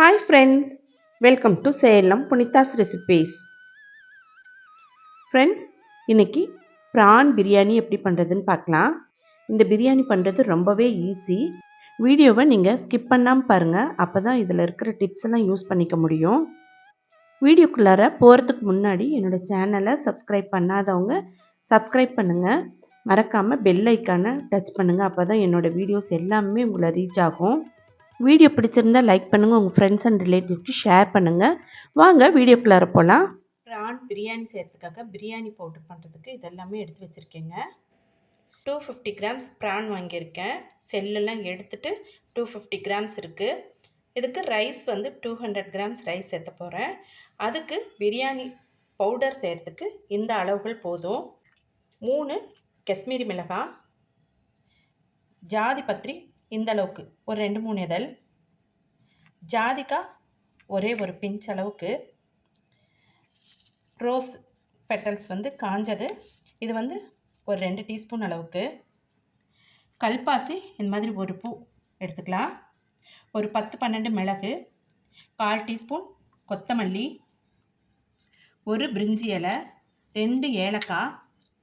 Hi friends welcome to Salem Punitha's recipes friends இன்னைக்கு prawn biryani எப்படி பண்ணுறதுன்னு பார்க்கலாம். இந்த பிரியாணி பண்ணுறது ரொம்பவே ஈஸி வீடியோவை நீங்கள் ஸ்கிப் பண்ணாமல் பாருங்கள் அப்போ தான் இதில் இருக்கிற டிப்ஸ் எல்லாம் யூஸ் பண்ணிக்க முடியும். வீடியோக்குள்ளார போகிறதுக்கு முன்னாடி என்னோடய சேனலை சப்ஸ்கிரைப் பண்ணாதவங்க சப்ஸ்கிரைப் பண்ணுங்கள் மறக்காமல் பெல் ஐக்கானை டச் பண்ணுங்கள் அப்போ தான் என்னோடய வீடியோஸ் எல்லாமே உங்களை ரீச் ஆகும். வீடியோ பிடிச்சிருந்தா லைக் பண்ணுங்கள் உங்கள் ஃப்ரெண்ட்ஸ் அண்ட் ரிலேட்டிவ்க்கு ஷேர் பண்ணுங்கள் வாங்க வீடியோக்குள்ளார போகலாம் ப்ரான் பிரியாணி செய்கிறதுக்காக பிரியாணி பவுடர் பண்ணுறதுக்கு இதெல்லாமே எடுத்து வச்சுருக்கேங்க. டூ ஃபிஃப்டி கிராம்ஸ் ப்ரான் வாங்கியிருக்கேன். செல்லெல்லாம் எடுத்துட்டு டூ ஃபிஃப்டி கிராம்ஸ் இருக்குது இதுக்கு ரைஸ் வந்து டூ ஹண்ட்ரட் கிராம்ஸ் ரைஸ் சேர்த்த போகிறேன் அதுக்கு பிரியாணி பவுடர் செய்கிறதுக்கு இந்த அளவுகள் போதும். மூணு காஷ்மீரி மிளகாய் ஜாதி பத்திரி இந்தளவுக்கு ஒரு ரெண்டு மூணு இதழ். ஜாதிக்காய் ஒரே ஒரு பிஞ்ச் அளவுக்கு. ரோஸ் பெட்டல்ஸ் வந்து காஞ்சது. இது வந்து ஒரு ரெண்டு டீஸ்பூன் அளவுக்கு. கல்பாசி இந்த மாதிரி ஒரு பூ எடுத்துக்கலாம். ஒரு பத்து பன்னெண்டு மிளகு. கால் டீஸ்பூன் கொத்தமல்லி. ஒரு பிரிஞ்சி இலை. ரெண்டு ஏலக்காய்.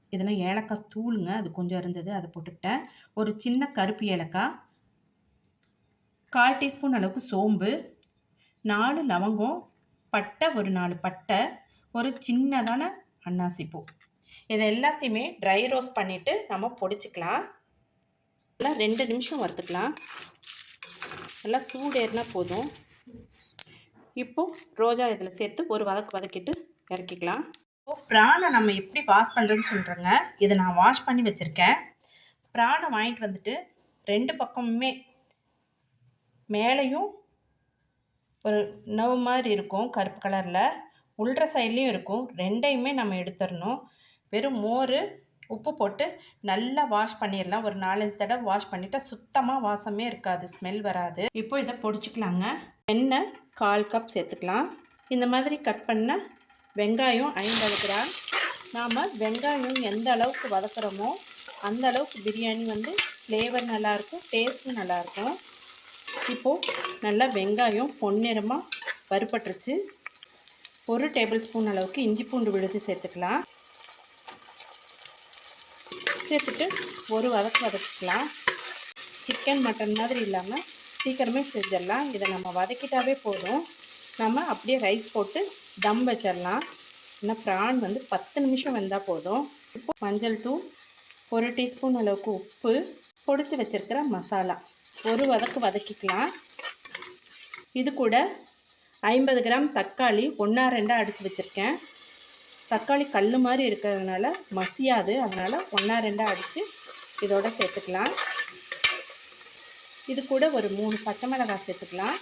இதெல்லாம் ஏலக்காய் தூளுங்க. அது கொஞ்சம் இருந்தது அதை போட்டுக்கிட்டேன். ஒரு சின்ன கருப்பு ஏலக்காய். கால் டீஸ்பூன் அளவுக்கு சோம்பு நாலு லவங்கம் பட்டை ஒரு நாலு பட்டை ஒரு சின்னதான அன்னாசிப்பூ. இதை எல்லாத்தையுமே ட்ரை ரோஸ்ட் பண்ணிவிட்டு நம்ம பொடிச்சிக்கலாம். நல்லா ரெண்டு நிமிஷம் வறுத்துக்கலாம். நல்லா சூடு ஏறினா போதும். இப்போது ரோஜா இதில் சேர்த்து ஒரு வதக்கு வதக்கிட்டு இறக்கிக்கலாம். இப்போது ப்ரானை நம்ம எப்படி வாஷ் பண்ணுறதுன்னு சொல்கிறேங்க இதை நான் வாஷ் பண்ணி வச்சுருக்கேன். ப்ரானை வாங்கிட்டு வந்துட்டு ரெண்டு பக்கமுமே மேலேயும் ஒரு நவ் மாதிரி இருக்கும் கருப்பு கலரில். உள்ற சைட்லேயும் இருக்கும். ரெண்டையுமே நம்ம எடுத்துடணும். வெறும் மோர் உப்பு போட்டு நல்லா வாஷ் பண்ணிடலாம். ஒரு நாலஞ்சு தடவை வாஷ் பண்ணிவிட்டா சுத்தமாக வாசமே இருக்காது ஸ்மெல் வராது. இப்போ இதை பொடிச்சிக்கலாங்க. எண்ணெய் கால் கப் சேர்த்துக்கலாம். இந்த மாதிரி கட் பண்ண வெங்காயம் ஐம்பது கிராம். நாம் வெங்காயம் எந்த அளவுக்கு வதக்குறோமோ அந்த அளவுக்கு பிரியாணி வந்து ஃப்ளேவர் நல்லாயிருக்கும் டேஸ்ட்டும் நல்லாயிருக்கும் இப்போது நல்லா வெங்காயம் பொன்னிறமாக வறுபட்டுருச்சு. ஒரு டேபிள் ஸ்பூன் அளவுக்கு இஞ்சி பூண்டு விழுது சேர்த்துக்கலாம். சேர்த்துட்டு ஒரு வதக்கு வதக்கிக்கலாம். சிக்கன் மட்டன் மாதிரி இல்லாமல் சீக்கிரமே செஞ்சிடலாம். இதை நம்ம வதக்கிட்டாவே போதும். நம்ம அப்படியே ரைஸ் போட்டு தம் வச்சிடலாம். ஏன்னா ப்ரான் வந்து பத்து நிமிஷம் வெந்தால் போதும். இப்போ மஞ்சள் தூள் ஒரு டீஸ்பூன் அளவுக்கு உப்பு பொடிச்சு வச்சுருக்கிற மசாலா. ஒரு வதக்கு வதக்கிக்கலாம். இது கூட ஐம்பது கிராம் தக்காளி ஒன்றா ரெண்டாக அடித்து வச்சுருக்கேன். தக்காளி கல் மாதிரி இருக்கிறதுனால மசியாது. அதனால் ஒன்றா ரெண்டாக அடித்து இதோட சேர்த்துக்கலாம். இது கூட ஒரு மூணு பச்சை மிளகாய் சேர்த்துக்கலாம்.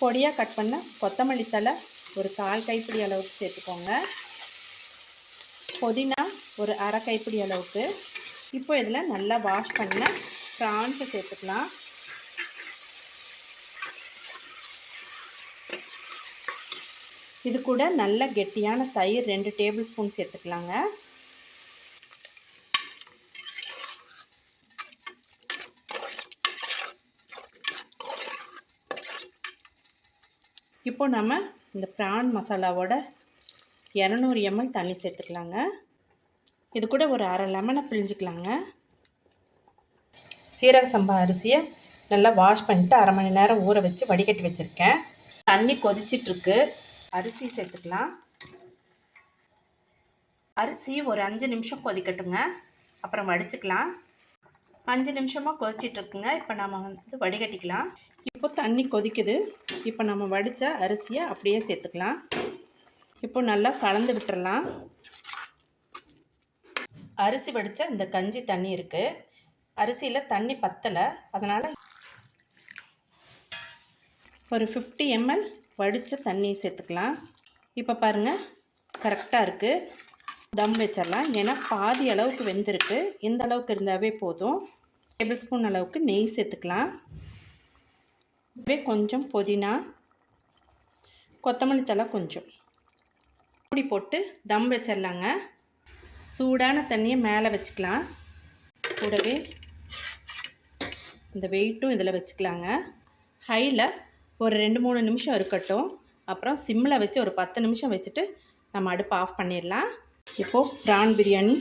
பொடியாக கட் பண்ண கொத்தமல்லி தலை ஒரு கால் கைப்பிடி அளவுக்கு சேர்த்துக்கோங்க. புதினா ஒரு அரை கைப்பிடி அளவுக்கு. இப்போ இதில் நல்லா வாஷ் பண்ண ப்ரான்ஸை சேர்த்துக்கலாம். இது கூட நல்ல கெட்டியான தயிர் ரெண்டு டேபிள் ஸ்பூன் சேர்த்துக்கலாங்க. இப்போ நம்ம இந்த ப்ரான் மசாலாவோட இரநூறு எம்எல் தண்ணி சேர்த்துக்கலாங்க. இது கூட ஒரு அரை லெமனை பிழிஞ்சிக்கலாங்க. சீரக சம்பா அரிசியை நல்லா வாஷ் பண்ணிட்டு அரை மணி நேரம் ஊற வச்சு வடிகட்டி வச்சுருக்கேன். தண்ணி கொதிச்சிட்ருக்கு. அரிசி சேர்த்துக்கலாம். அரிசி ஒரு அஞ்சு நிமிஷம் கொதிக்கட்டுங்க. அப்புறம் வடிச்சுக்கலாம். அஞ்சு நிமிஷமாக கொதிச்சிட்ருக்குங்க. இப்போ நம்ம வந்து வடிகட்டிக்கலாம். இப்போ தண்ணி கொதிக்குது. இப்போ நம்ம வடித்த அரிசியை அப்படியே சேர்த்துக்கலாம். இப்போ நல்லா கலந்து விட்டுறலாம். அரிசி வடித்த இந்த கஞ்சி தண்ணி இருக்குது அரிசியில் தண்ணி பத்தலை. அதனால் ஒரு ஃபிஃப்டி எம்எல் வடித்த தண்ணி சேர்த்துக்கலாம். இப்போ பாருங்கள் கரெக்டாக இருக்குது தம் வச்சிடலாம். ஏன்னா பாதி அளவுக்கு வெந்திருக்கு. இந்த அளவுக்கு இருந்தாவே போதும். டேபிள் ஸ்பூன் அளவுக்கு நெய் சேர்த்துக்கலாம். இதுவே கொஞ்சம் புதினா கொத்தமல்லி தலை கொஞ்சம். மூடி போட்டு தம் வச்சிடலாங்க. சூடான தண்ணியை மேலே வச்சுக்கலாம். கூடவே இந்த வெயிட்டும் இதில் வச்சுக்கலாங்க. ஹையில் ஒரு ரெண்டு மூணு நிமிஷம் இருக்கட்டும். அப்புறம் சிம்மில் வச்சு ஒரு பத்து நிமிஷம் வச்சுட்டு நம்ம அடுப்பு ஆஃப் பண்ணிடலாம். இப்போது ப்ரான் பிரியாணி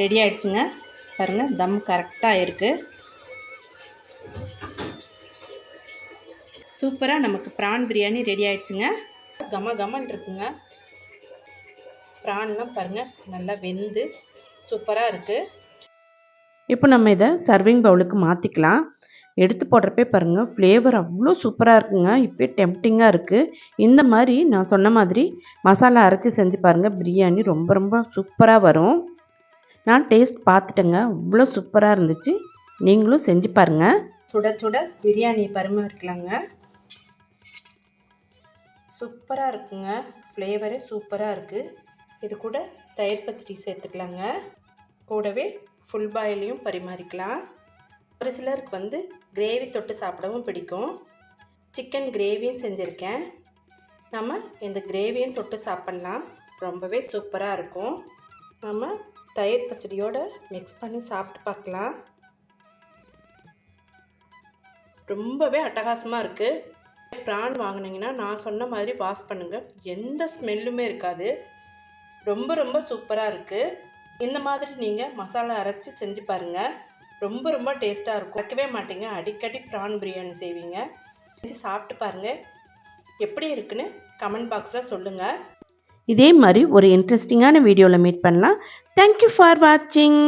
ரெடி ஆகிடுச்சுங்க பாருங்கள் தம் கரெக்டாக இருக்குது சூப்பராக நமக்கு ப்ரான் பிரியாணி ரெடி ஆகிடுச்சுங்க கம கமன் இருக்குங்க. ப்ரான்லாம் பாருங்கள் நல்லா வெந்து சூப்பராக இருக்குது இப்போ நம்ம இதை சர்விங் பவுலுக்கு மாற்றிக்கலாம் எடுத்து போடுறப்பே பாருங்கள் ஃப்ளேவர் அவ்வளோ சூப்பராக இருக்குங்க. இப்போ டெம்டிங்காக இருக்குது இந்த மாதிரி நான் சொன்ன மாதிரி மசாலா அரைச்சி செஞ்சு பாருங்கள் பிரியாணி ரொம்ப ரொம்ப சூப்பராக வரும். நான் டேஸ்ட் பார்த்துட்டேங்க. அவ்வளோ சூப்பராக இருந்துச்சு. நீங்களும் செஞ்சு பாருங்கள் சுட சுட பிரியாணி பரிமாறிக்கலாங்க சூப்பராக இருக்குங்க. ஃப்ளேவரே சூப்பராக இருக்குது இது கூட தயிர் பச்சடி சேர்த்துக்கலாங்க. கூடவே ஃபுல் பாயிலையும் பரிமாறிக்கலாம். ஒரு சிலருக்கு வந்து கிரேவி தொட்டு சாப்பிடவும் பிடிக்கும். சிக்கன் கிரேவியும் செஞ்சுருக்கேன். நம்ம இந்த கிரேவியும் தொட்டு சாப்பிட்லாம். ரொம்பவே சூப்பராக இருக்கும். நம்ம தயிர் பச்சடியோடு மிக்ஸ் பண்ணி சாப்பிட்டு பார்க்கலாம். ரொம்பவே அட்டகாசமாக இருக்குது ப்ரான் வாங்கினீங்கன்னா நான் சொன்ன மாதிரி வாஷ் பண்ணுங்கள் எந்த ஸ்மெல்லுமே இருக்காது. ரொம்ப ரொம்ப சூப்பராக இருக்குது இந்த மாதிரி நீங்கள் மசாலா அரைச்சி செஞ்சு பாருங்கள் ரொம்ப ரொம்ப டேஸ்ட்டாக இருக்கும். வைக்கவே மாட்டீங்க. அடிக்கடி ப்ரான் பிரியாணி செய்வீங்க. செஞ்சு சாப்பிட்டு பாருங்கள் எப்படி இருக்குன்னு கமெண்ட் பாக்ஸில் சொல்லுங்கள் இதே மாதிரி ஒரு இன்ட்ரெஸ்டிங்கான வீடியோவில் மீட் பண்ணலாம். தேங்க்யூ ஃபார் வாட்சிங்